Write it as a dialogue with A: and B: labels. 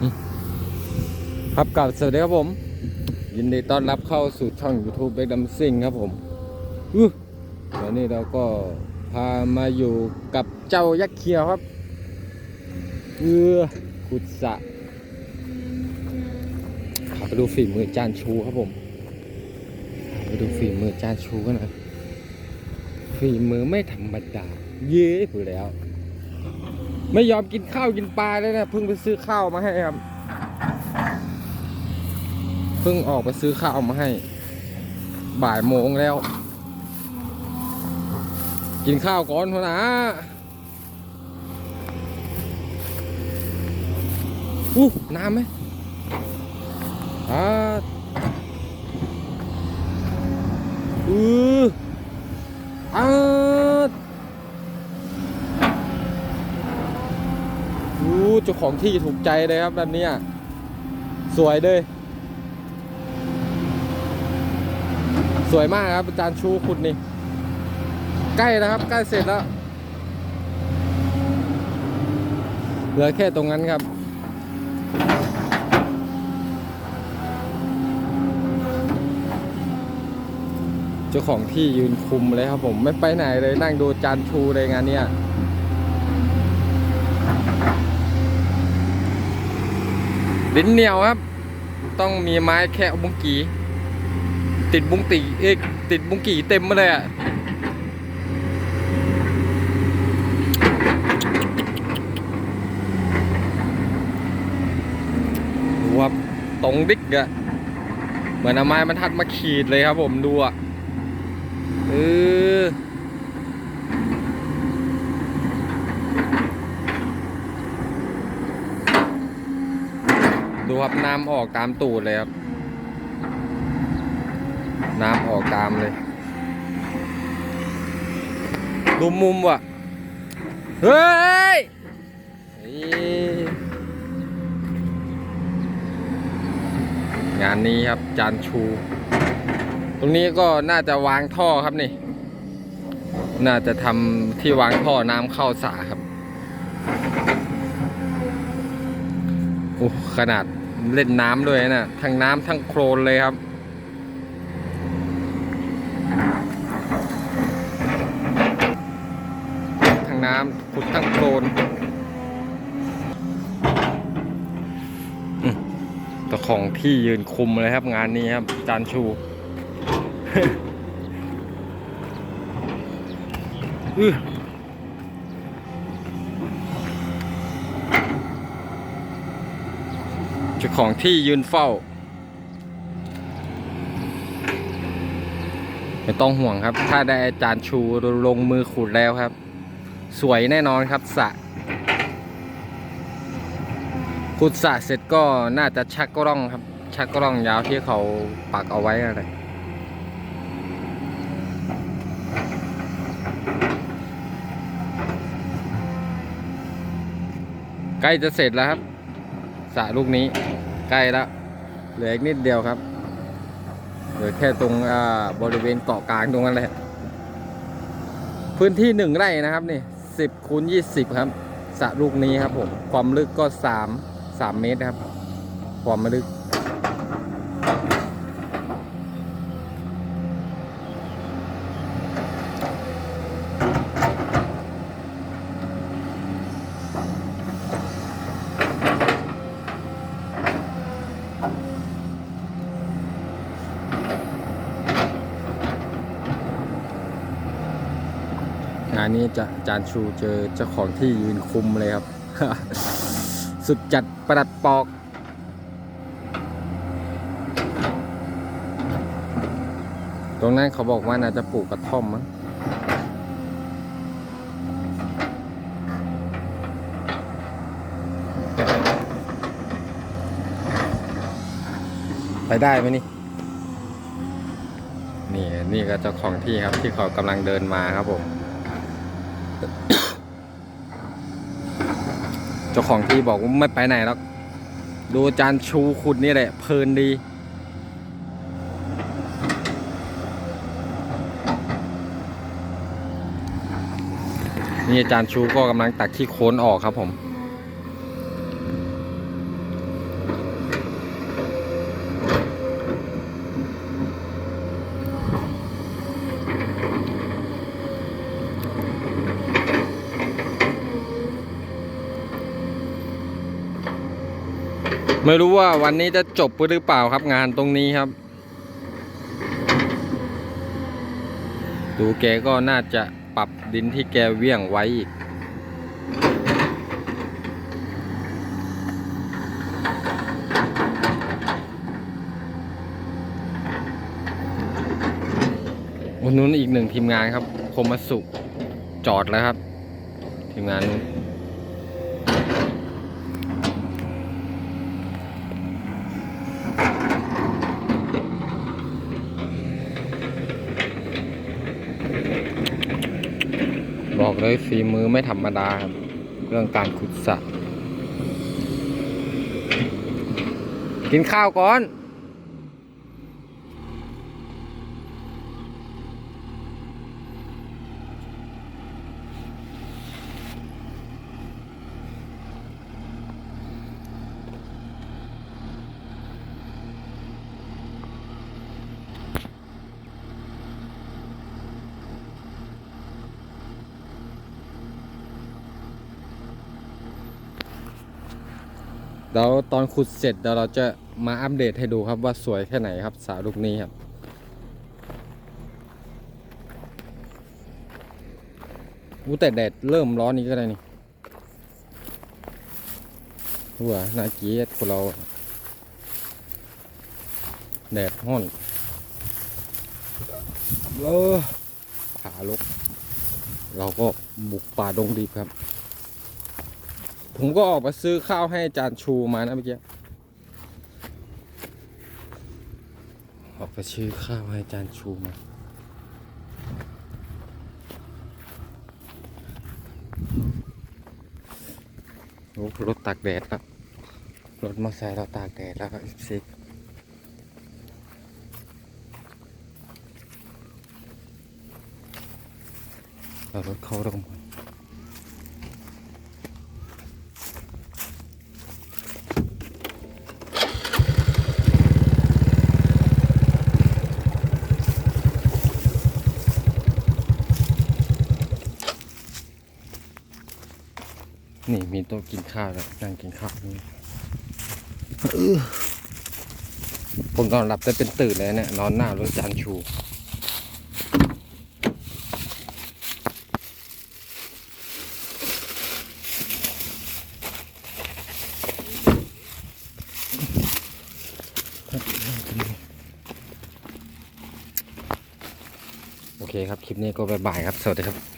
A: ครับกับสวัสดีครับผม ยินดีต้อนรับเข้าสู่ช่อง YouTube เบ k ดัมซิงครับผมวันนี้เราก็พามาอยู่กับเจ้ายักษ์เขียวครับเออขุดสระขอไปดูฝีมือจานชูครับผมไปดูฝีมือจานชูกันหน่อยฝีมือไม่ธรรมดา เย้ผู้แล้ว ไม่ยอมกินข้าวกินปลาเลยนะเพิ่งไปซื้อข้าวมาให้ครับเพิ่งออกไปซื้อข้าวมาให้ บ่ายโมงแล้ว กินข้าวก่อนเถอนะอู้น้ำไหม จ้าของที่ถูกใจเลยครับแบบนี้สวยเลย สวยมากครับอาจารย์ชูขุดนี่ ใกล้แล้วครับ ใกล้เสร็จแล้ว เหลือแค่ตรงนั้นครับเจ้าของที่ยืนคุมเลยครับผมไม่ไปไหนเลยนั่งดูจารย์ชูเลยงานเนี้ย ดินเหนียวครับ ต้องมีไม้แค่บุ้งกี ติดบุ้งตีเอกติดบุ้งกีเต็มมาเลยอะดูครับตรงดิกอะเหมือนเอาไม้บรรทัดมาขีดเลยครับผมดูอะเออ ดูครับน้ำออกตามตูดเลยครับ น้ำออกตามเลย ดูมุมว่ะ เฮ้ยงานนี้ครับจานชู ตรงนี้ก็น่าจะวางท่อครับนี่ น่าจะทำที่วางท่อน้ำเข้าสระครับโอ้ขนาด เล่นน้ำด้วยนะทั้งน้ำทั้งโครนเลยครับ ทั้งน้ำขุดทั้งโคลนอืมเจ้าของที่ยืนคุมเลยครับ งานนี้ครับ จานชูอื้อเจ้า ของที่ยืนเฝ้า ไม่ต้องห่วงครับ ถ้าได้อาจารย์ชูลงมือขุดแล้วครับ สวยแน่นอนครับสะขุดสะเสร็จก็น่าจะชักกร่องครับ ชักกร่องยาวที่เขาปักเอาไว้อะไรใกล้จะเสร็จแล้วครับสระลูกนี้ ใกล้แล้วเหลืออีกนิดเดียวครับเหลือแค่ตรงบริเวณเกาะกลางตรงนั้นแหละพื้นที่หนึ่งไร่นะครับนี่สิบคูณยี่สิบครับสระลูกนี้ครับผมความลึกก็สามสามเมตรครับ ความลึก งานนี้จะจารย์ชูเจอเจ้าของที่ยืนคุมเลยครับ สุดจัดประดัดปอก ตรงนั้นเขาบอกว่าน่าจะปลูกกระท่อมมั้งไปได้ไหมนี่ นี่นี่ก็เจ้าของที่ครับที่เขากำลังเดินมาครับผม เจ้าของที่บอกว่าไม่ไปไหนแล้วดูจานชูขุดนี่แหละเพลินดี นี่อาจารย์ชูก็กำลังตักขี้โคลนออกครับผม ไม่รู้ว่าวันนี้จะจบหรือเปล่าครับงานตรงนี้ครับ ดูแกก็น่าจะปรับดินที่แกเวี่ยงไว้อีกวันนู้นอีกหนึ่งทีมงานครับ คมมาสุจอดแล้วครับ ทีมงานนู้น บอกเลยฝีมือไม่ธรรมดาครับ เรื่องการขุดสระกินข้าวก่อน เดี๋ยวตอนขุดเสร็จเดี๋ยวเราจะมาอัปเดตให้ดูครับว่าสวยแค่ไหนครับสาลูกนี้ครับ อู้แต่แดดเริ่มร้อนนี้ก็ได้นี่หัวนาเกียดคนเรา แดดห้อนเออป่าลก เราก็บุกป่าดงดิบครับ ผมก็ออกมาซื้อข้าวให้อาจารย์ชูมานะเมื่อกี้ออกไปซื้อข้าวให้อาจารย์ชูมาโอ้รถตากแดดครับรถมอเตอร์ไซค์เราตากแดดแล้วครับสิเอารถเข้าตรงมานี่ นี่มีโต๊ะกินข้าวแล้วนั่งกินข้าวนี่ผมนอนหลับได้เป็นตื่นเลยเนี่ยนอนหน้ารถจานชูโอเคครับ คลิปนี้ก็บายบายครับ สวัสดีครับ